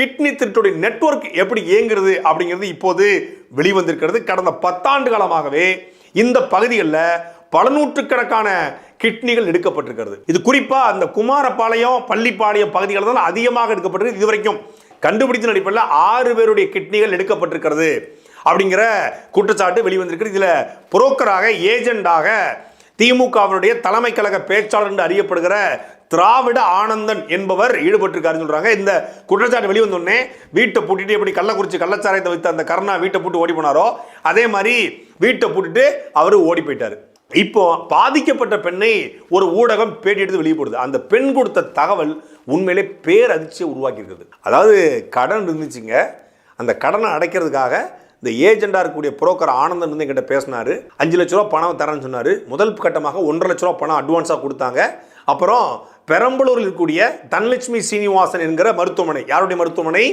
Kidney திருட்டுடைய network எப்படி இயங்குறது அப்படிங்கிறது இப்போது வெளிவந்திருக்கிறது. கடந்த பத்தாண்டு காலமாகவே இந்த பகுதிகளில் பல நூற்றுக்கணக்கான கிட்னிகள் எடுக்கப்பட்டிருக்கிறது. இது குறிப்பாக அந்த குமாரபாளையம் பள்ளிப்பாளையம் பகுதிகள் தான் அதிகமாக எடுக்கப்பட்டிருக்கு. இதுவரைக்கும் கண்டுபிடித்த அடிப்படையில் ஆறு பேருடைய கிட்னிகள் எடுக்கப்பட்டிருக்கிறது அப்படிங்கிற குற்றச்சாட்டு வெளிவந்திருக்கிறது. இதில் புரோக்கராக ஏஜெண்டாக திமுகவினுடைய தலைமை கழக பேச்சாளர் என்று அறியப்படுகிற திராவிட ஆனந்தன் என்பவர் ஈடுபட்டிருக்காருன்னு சொல்றாங்க. இந்த குற்றச்சாட்டு வெளிவந்தோடனே வீட்டை பூட்டிட்டு எப்படி கள்ளக்குறிச்சி கள்ளச்சாராயத்தை வைத்த அந்த கருணா வீட்டை பூட்டு ஓடி போனாரோ அதே மாதிரி வீட்டை பூட்டிட்டு அவர் ஓடி போயிட்டார். இப்போ பாதிக்கப்பட்ட பெண்ணை ஒரு ஊடகம் பேட்டி எடுத்து வெளியே போடுது அந்த பெண் கொடுத்த தகவல் உண்மையிலே பேரதிர்ச்சியை உருவாக்கியிருக்குது. அதாவது கடன் இருந்துச்சுங்க. அந்த கடனை அடைக்கிறதுக்காக இந்த ஏஜெண்டாக இருக்கக்கூடிய புரோக்கர் ஆனந்தன் வந்து எங்கிட்ட பேசினாரு. அஞ்சு லட்ச ரூபா பணம் தரேன்னு சொன்னார். முதல் கட்டமாக ஒன்றரை லட்ச ரூபா பணம் அட்வான்ஸாக கொடுத்தாங்க. அப்புறம் பெரம்பலூரில் இருக்கக்கூடிய தனலட்சுமி சீனிவாசன் என்கிற மருத்துவமனை யாருடைய மருத்துவமனை?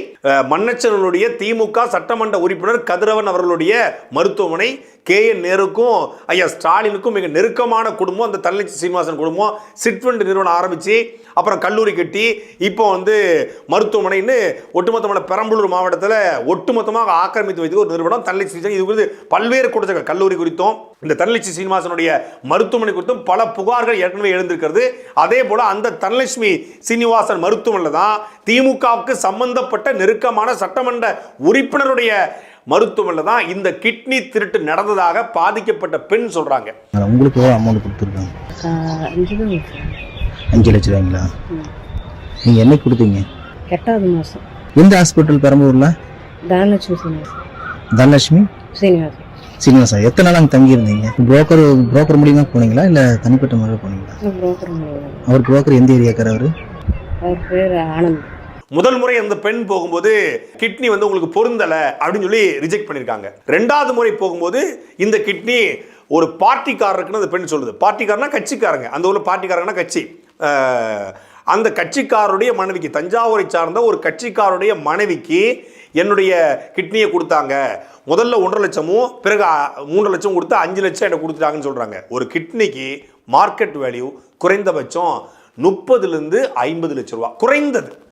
மன்னச்சனுடைய திமுக சட்டமன்ற உறுப்பினர் கதிரவன் அவர்களுடைய மருத்துவமனை. கே என் நேருக்கும் ஐயா ஸ்டாலினுக்கும் மிக நெருக்கமான குடும்பம் அந்த தனலட்சுமி சீனிவாசன் குடும்பம் சிட்ஃபண்ட் நிறுவனம் ஆரம்பித்து அப்புறம் கல்லூரி கட்டி இப்போ வந்து மருத்துவமனைன்னு ஒட்டுமொத்தமான பெரம்பலூர் மாவட்டத்தில் ஒட்டுமொத்தமாக ஆக்கிரமித்து வைத்து ஒரு நிறுவனம் தனலட்சுமி சீனிவாசன். இது குறித்து பல்வேறு குற்றச்சாட்டுகள் கல்லூரி குறித்தும் இந்த தனலட்சுமி சீனிவாசனுடைய மருத்துவமனை குறித்தும் பல புகார்கள் ஏற்கனவே எழுந்திருக்கிறது அதே போல அந்த தனலட்சுமி சீனிவாசன் மருத்துவமனையில் தான் திமுகவுக்கு சம்பந்தப்பட்ட நெருக்கமான சட்டமன்ற உறுப்பினருடைய மருத்துவமனையில் தான் இந்த கிட்னி திருட்டு நடந்ததாக பாதிக்கப்பட்ட பெண் சொல்றாங்க. மேடம் உங்களுக்கு எவ்வளோ அமௌண்ட் கொடுத்துருக்காங்க? அஞ்சு லட்ச ரூபாய்ங்களா. நீங்கள் என்னைக்கு கொடுத்தீங்க? எட்டாவது மாதம் எந்த ஹாஸ்பிட்டல் பெரம்பூரில் தனலட்சுமி சீனிவாசன். தனலட்சுமி? சீனிவாசன். சீனிவாசன். எத்தனை நாள் அங்கே தங்கியிருந்தீங்க? புரோக்கர் புரோக்கர் மூலியமா போனீங்களா? இல்லை தனிப்பட்ட முறையில் போனீங்களா? புரோக்கர் அவர் புரோக்கர் எந்த ஏரியாக்கார் அவர்? அவர் பேர் ஆனந்த். முதல் முறை அந்த பெண் போகும்போது கிட்னி வந்து உங்களுக்கு பொருந்தலை அப்படின்னு சொல்லி ரிஜெக்ட் பண்ணியிருக்காங்க ரெண்டாவது முறை போகும்போது இந்த கிட்னி ஒரு பார்ட்டிக்காரருக்குன்னு அந்த பெண் சொல்லுது. பார்ட்டிக்காரனா கட்சிக்காரங்க. அந்த ஊரில் பார்ட்டிக்காரங்கன்னா கட்சி. அந்த கட்சிக்காரருடைய மனைவிக்கு தஞ்சாவூரை சார்ந்த ஒரு கட்சிக்காரருடைய மனைவிக்கு என்னுடைய கிட்னியை கொடுத்தாங்க. முதல்ல ஒன்றரை லட்சமும் பிறகு மூன்று லட்சம் கொடுத்து அஞ்சு லட்சம் எனக்கு கொடுத்துட்டாங்கன்னு சொல்கிறாங்க ஒரு கிட்னிக்கு மார்க்கெட் வேல்யூ குறைந்தபட்சம் முப்பதுலேருந்து ஐம்பது லட்ச ரூபா. குறைந்தது.